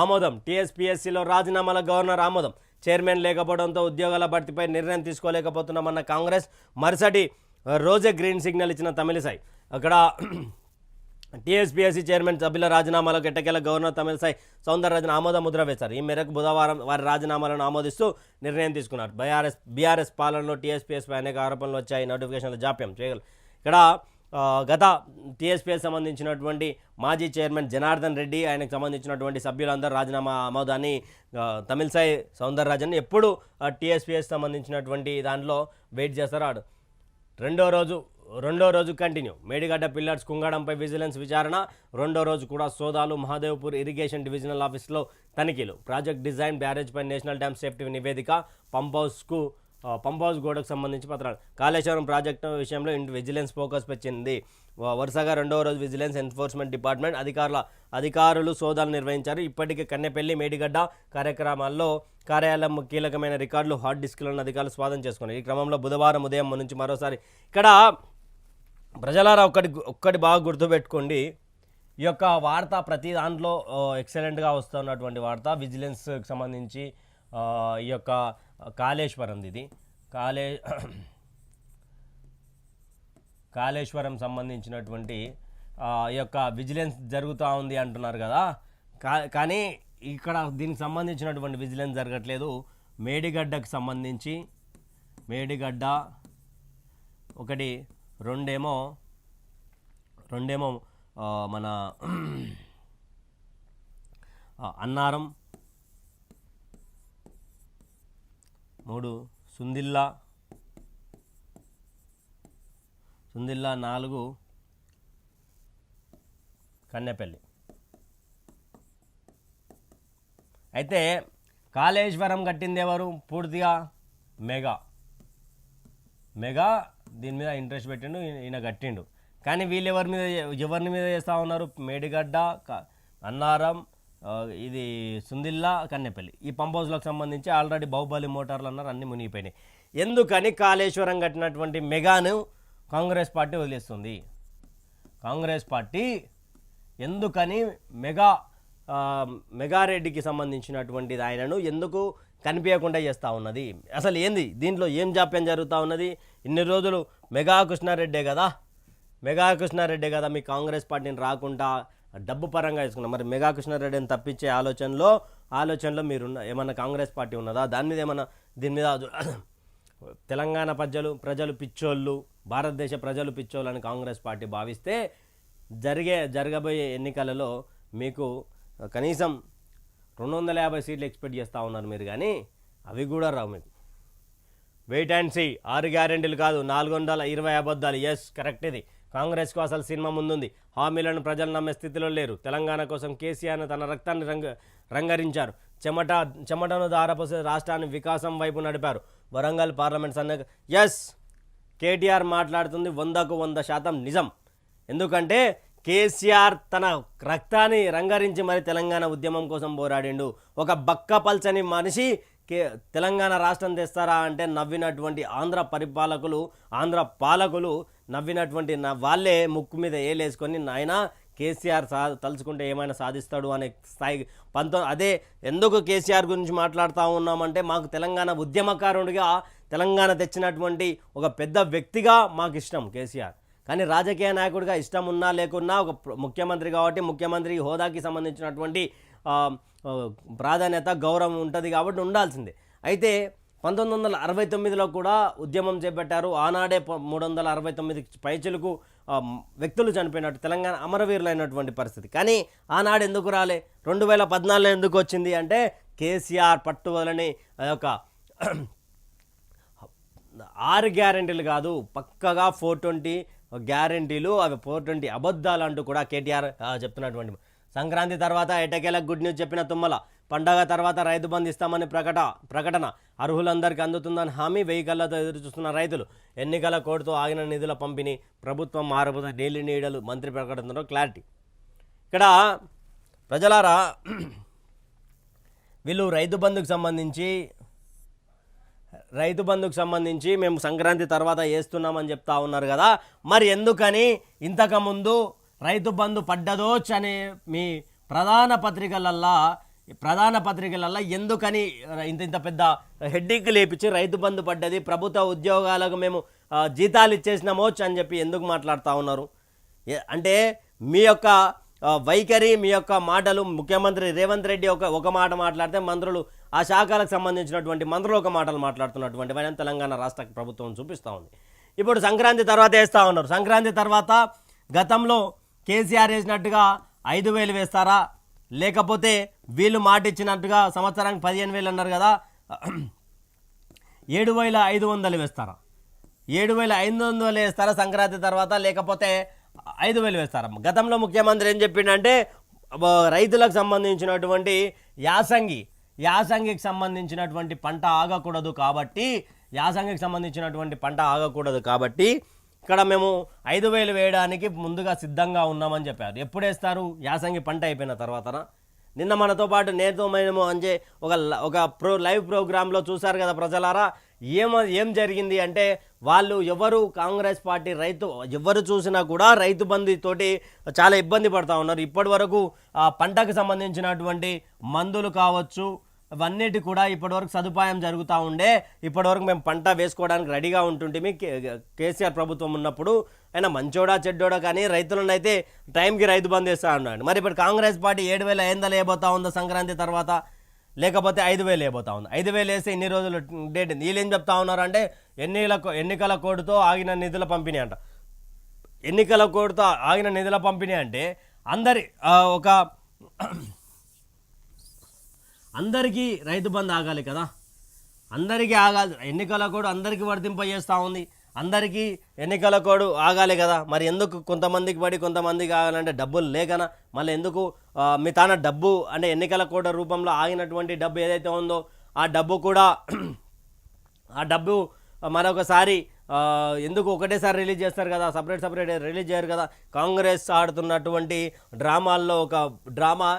ఆమోదం. టీఎస్పీఎస్సీలో రాజీనామాల గవర్నర్ ఆమోదం. చైర్మన్ లేకపోవడంతో ఉద్యోగాల భర్తీపై నిర్ణయం తీసుకోలేకపోతున్నామన్న కాంగ్రెస్. మరుసటి రోజే గ్రీన్ సిగ్నల్ ఇచ్చిన తమిళసాయి అక్కడ టీఎస్పీఎస్సీ చైర్మన్ సభ్యుల రాజీనామాలకు ఎట్టకేల గవర్నర్ తమిళసాయి సౌందరరాజన్ ఆమోద ముద్ర వేశారు. ఈ మేరకు బుధవారం వారి రాజీనామాలను ఆమోదిస్తూ నిర్ణయం తీసుకున్నారు. బీఆర్ఎస్ బీఆర్ఎస్ పాలనలో టీఎస్పీఎస్పై అనేక ఆరోపణలు వచ్చాయి. నోటిఫికేషన్ల జాప్యం చేయగలరు ఇక్కడ గత టీఎస్పీఎస్ సంబంధించినటువంటి మాజీ చైర్మన్ జనార్దన్ రెడ్డి ఆయనకు సంబంధించినటువంటి సభ్యులందరూ రాజీనామా ఆమోదాన్ని తమిళసాయి సౌందరరాజన్ ఎప్పుడు టీఎస్పీఎస్ సంబంధించినటువంటి దాంట్లో వెయిట్ చేస్తారు ఆడు. రెండో రోజు రెండో రోజు కంటిన్యూ. మేడిగడ్డ పిల్లర్స్ కుంగడంపై విజిలెన్స్ విచారణ. రెండో రోజు కూడా సోదాలు మహాదేవ్పూర్ ఇరిగేషన్ డివిజనల్ ఆఫీస్లో తనిఖీలు. ప్రాజెక్ట్ డిజైన్ బ్యారేజ్పై నేషనల్ డ్యామ్ సేఫ్టీ నివేదిక పంప్ హౌస్కు పంప్ హౌస్ గోడకు సంబంధించి పత్రాలు. కాళేశ్వరం ప్రాజెక్టు విషయంలో ఇంటి విజిలెన్స్ ఫోకస్ పెట్టింది. వరుసగా రెండవ రోజు విజిలెన్స్ ఎన్ఫోర్స్మెంట్ డిపార్ట్మెంట్ అధికారుల అధికారులు సోదాలు నిర్వహించారు. ఇప్పటికే కన్నెపల్లి మేడిగడ్డ కార్యక్రమాల్లో కార్యాలయం కీలకమైన రికార్డులు హార్డ్ డిస్క్లను అధికారులు స్వాధీనం చేసుకున్నారు. ఈ క్రమంలో బుధవారం ఉదయం నుంచి మరోసారి ఇక్కడ ప్రజలారా ఒక్కటి ఒక్కటి బాగా గుర్తుపెట్టుకోండి ఈ యొక్క వార్త ప్రతి దాంట్లో ఎక్సలెంట్గా వస్తున్నటువంటి వార్త. విజిలెన్స్కి సంబంధించి ఈ యొక్క కాళేశ్వరం ఇది కాళే కాళేశ్వరం సంబంధించినటువంటి ఈ యొక్క విజిలెన్స్ జరుగుతూ ఉంది అంటున్నారు కదా. కా కానీ ఇక్కడ దీనికి సంబంధించినటువంటి విజిలెన్స్ జరగట్లేదు. మేడిగడ్డకు సంబంధించి మేడిగడ్డ ఒకటి రెండేమో రెండేమో మన అన్నారం మూడు. సుందిల్లా. సుందిల్లా నాలుగు. కన్నెపల్లి. అయితే కాళేశ్వరం కట్టింది ఎవరు? పూర్తిగా మెగా. మెగా దీని మీద ఇంట్రెస్ట్ పెట్టిండు ఈయన- కట్టిండు. కానీ వీళ్ళు ఎవరి మీద ఎవరిని మీద చేస్తూ ఉన్నారు? మేడిగడ్డ అన్నారం ఇది సుందిల్లా కన్నెపల్లి. ఈ పంప్ హౌస్లకు సంబంధించి ఆల్రెడీ బాహుబలి మోటార్లు అన్నారు అన్నీ మునిగిపోయినాయి. ఎందుకని కాళేశ్వరం కట్టినటువంటి మెగాను కాంగ్రెస్ పార్టీ వదిలేస్తుంది? కాంగ్రెస్ పార్టీ ఎందుకని మెగా మెగారెడ్డికి సంబంధించినటువంటిది ఆయనను ఎందుకు కనిపించకుండా చేస్తూ ఉన్నది? అసలు ఏంది? దీంట్లో ఏం జాప్యం జరుగుతూ ఉన్నది? ఇన్ని రోజులు మెగా కృష్ణారెడ్డే కదా? మెగా కృష్ణారెడ్డే కదా మీ కాంగ్రెస్ పార్టీని రాకుండా డబ్బు పరంగా తీసుకున్నాం మరి మెగా కృష్ణారెడ్డిని తప్పించే ఆలోచనలో ఆలోచనలో మీరున్న ఏమన్నా కాంగ్రెస్ పార్టీ ఉన్నదా? దాని మీద ఏమన్నా దీని మీద తెలంగాణ ప్రజలు ప్రజలు పిచ్చోళ్ళు భారతదేశ ప్రజలు పిచ్చోళ్ళు అని కాంగ్రెస్ పార్టీ భావిస్తే జరిగే జరగబోయే ఎన్నికలలో మీకు కనీసం రెండు వందల యాభై సీట్లు ఎక్స్పెక్ట్ చేస్తూ ఉన్నారు మీరు కానీ అవి కూడా రావు మీకు. వెయిట్ అండ్ సీ ఆరు గ్యారెంటీలు కాదు నాలుగు వందల ఇరవై అబద్ధాలు. ఎస్ కరెక్ట్ ఇది. కాంగ్రెస్కు అసలు సినిమా ముందుంది. హామీలను ప్రజలు నమ్మే స్థితిలో లేరు. తెలంగాణ కోసం కేసీఆర్ తన రక్తాన్ని రంగ రంగరించారు. చెమట చెమటను దారపోసే రాష్ట్రాన్ని వికాసం వైపు నడిపారు. వరంగల్ పార్లమెంట్ సన్న ఎస్! కేటీఆర్ మాట్లాడుతుంది వందకు వంద శాతం నిజం. ఎందుకంటే కేసీఆర్ తన రక్తాన్ని రంగరించి మరి తెలంగాణ ఉద్యమం కోసం పోరాడిండు. ఒక బక్క పల్చని మనిషి కే తెలంగాణ రాష్ట్రం తెస్తారా అంటే నవ్వినటువంటి ఆంధ్ర పరిపాలకులు ఆంధ్ర పాలకులు నవ్వినటువంటి నా వాళ్ళే ముక్కు మీద ఏలేసుకొని నాయన కేసీఆర్ సా తలుచుకుంటే ఏమైనా సాధిస్తాడు అనే స్థాయి పంతో అదే ఎందుకు కేసీఆర్ గురించి మాట్లాడుతూ ఉన్నామంటే మాకు తెలంగాణ ఉద్యమకారుడిగా తెలంగాణ తెచ్చినటువంటి ఒక పెద్ద వ్యక్తిగా మాకు ఇష్టం కేసీఆర్. కానీ రాజకీయ నాయకుడిగా ఇష్టం ఉన్నా లేకున్నా ఒక ముఖ్యమంత్రి కాబట్టి ముఖ్యమంత్రి హోదాకి సంబంధించినటువంటి ప్రాధాన్యత గౌరవం ఉంటుంది కాబట్టి ఉండాల్సిందే. అయితే పంతొమ్మిది వందల అరవై తొమ్మిదిలో కూడా ఉద్యమం చేపట్టారు. ఆనాడే ప- మూడు వందల అరవై తొమ్మిది పైచలకు వ్యక్తులు చనిపోయినట్టు తెలంగాణ అమరవీరులైనటువంటి పరిస్థితి. కానీ ఆనాడు ఎందుకు రాలే? రెండు వేల పద్నాలుగులో ఎందుకు వచ్చింది అంటే కేసీఆర్ పట్టువలని ఒక ఆరు గ్యారెంటీలు కాదు పక్కగా ఫోర్ ట్వంటీ గ్యారెంటీలు అవి ఫోర్ ట్వంటీ అబద్ధాలు అంటూ కూడా కేటీఆర్ చెప్తున్నటువంటి సంక్రాంతి తర్వాత ఎటకేలకు గుడ్ న్యూస్ చెప్పిన తుమ్మల? పండగ తర్వాత రైతు బంధు ఇస్తామని ప్రకట ప్రకటన అర్హులందరికీ అందుతుందని హామీ వెయ్యి కళ్ళతో ఎదురుచూస్తున్న రైతులు. ఎన్నికల కోటుతో ఆగిన నిధుల పంపిణీ ప్రభుత్వం మారబోతున్న నీళ్ళు నీడలు మంత్రి ప్రకటనలో క్లారిటీ. ఇక్కడ ప్రజలారా వీళ్ళు రైతు బంధుకు సంబంధించి రైతు బంధుకు సంబంధించి మేము సంక్రాంతి తర్వాత వేస్తున్నామని చెప్తా ఉన్నారు కదా. మరి ఎందుకని ఇంతకుముందు రైతు బంధు పడ్డదోచ్ అనే మీ ప్రధాన పత్రికలల్లా ప్రధాన పత్రికలలో ఎందుకని ఇంత ఇంత పెద్ద హెడ్డింగ్ లేపించి రైతు బంధు పడ్డది ప్రభుత్వ ఉద్యోగాలకు మేము జీతాలు ఇచ్చేసినామోచ్ అని చెప్పి ఎందుకు మాట్లాడుతూ ఉన్నారు? అంటే మీ యొక్క వైఖరి మీ యొక్క మాటలు ముఖ్యమంత్రి రేవంత్ రెడ్డి ఒక ఒక మాట మాట్లాడితే మంత్రులు ఆ శాఖలకు సంబంధించినటువంటి మంత్రులు ఒక మాటలు మాట్లాడుతున్నటువంటి వైన తెలంగాణ రాష్ట్ర ప్రభుత్వం చూపిస్తూ ఉంది. ఇప్పుడు సంక్రాంతి తర్వాత వేస్తూ ఉన్నారు. సంక్రాంతి తర్వాత గతంలో కేసీఆర్ వేసినట్టుగా ఐదు వేలు వేస్తారా? లేకపోతే వీళ్ళు మాట ఇచ్చినట్టుగా సంవత్సరానికి పదిహేను వేలు అన్నారు కదా. ఏడు వేల ఐదు వందలు వేస్తారా? ఏడు వేల ఐదు వందలు వేస్తారా సంక్రాంతి తర్వాత? లేకపోతే ఐదు వేలు వేస్తారా? గతంలో ముఖ్యమంత్రి ఏం చెప్పిండంటే రైతులకు సంబంధించినటువంటి యాసంగి యాసంగికి సంబంధించినటువంటి పంట ఆగకూడదు కాబట్టి యాసంగికి సంబంధించినటువంటి పంట ఆగకూడదు కాబట్టి ఇక్కడ మేము ఐదు వేలు వేయడానికి ముందుగా సిద్ధంగా ఉన్నామని చెప్పారు. ఎప్పుడు వేస్తారు? యాసంగి పంట అయిపోయిన తర్వాతనా? నిన్న మనతో పాటు నేతో మేము అంజే ఒక ఒక ప్రో లైవ్ ప్రోగ్రాంలో చూశారు కదా ప్రజలారా. ఏమ ఏం జరిగింది అంటే వాళ్ళు ఎవరు కాంగ్రెస్ పార్టీ రైతు ఎవరు చూసినా కూడా రైతు బంధుతోటి చాలా ఇబ్బంది పడుతూ ఉన్నారు. ఇప్పటి వరకు పంటకు సంబంధించినటువంటి మందులు కావచ్చు అవన్నిటి కూడా ఇప్పటివరకు సదుపాయం జరుగుతూ ఉండే ఇప్పటివరకు మేము పంట వేసుకోవడానికి రెడీగా ఉంటుంటే కేసీఆర్ ప్రభుత్వం ఉన్నప్పుడు ఆయన మంచోడా చెడ్డోడా కానీ రైతులను అయితే టైంకి రైతు బంద్ చేస్తా ఉన్నాడు. మరి ఇప్పుడు కాంగ్రెస్ పార్టీ ఏడు వేల ఐదు వేయబోతా ఉందో సంక్రాంతి తర్వాత? లేకపోతే ఐదు వేలు వేయబోతా ఉంది? ఐదు వేలు వేస్తే ఇన్ని రోజులు డేట్? వీళ్ళు ఏం చెప్తా ఉన్నారు అంటే ఎన్నికల ఎన్నికల కోడ్తో ఆగిన నిధుల పంపిణీ అంట. ఎన్నికల కోడ్తో ఆగిన నిధుల పంపిణీ అంటే అందరి ఒక అందరికీ రైతు బంధు ఆగాలి కదా. అందరికీ ఆగాలి. ఎన్నికల కోడ్ అందరికీ వర్తింపజేస్తూ ఉంది. అందరికీ ఎన్నికల కోడ్ ఆగాలి కదా. మరి ఎందుకు కొంతమందికి పడి కొంతమందికి ఆగాలంటే డబ్బులు లేకనా? మళ్ళీ ఎందుకు మీ తాన డబ్బు అంటే ఎన్నికల కోడ్ రూపంలో ఆగినటువంటి డబ్బు ఏదైతే ఉందో ఆ డబ్బు కూడా ఆ డబ్బు మరొకసారి ఎందుకు ఒకటేసారి రిలీజ్ చేస్తారు కదా? సపరేట్ సపరేట్ రిలీజ్ చేయరు కదా? కాంగ్రెస్ ఆడుతున్నటువంటి డ్రామాల్లో ఒక డ్రామా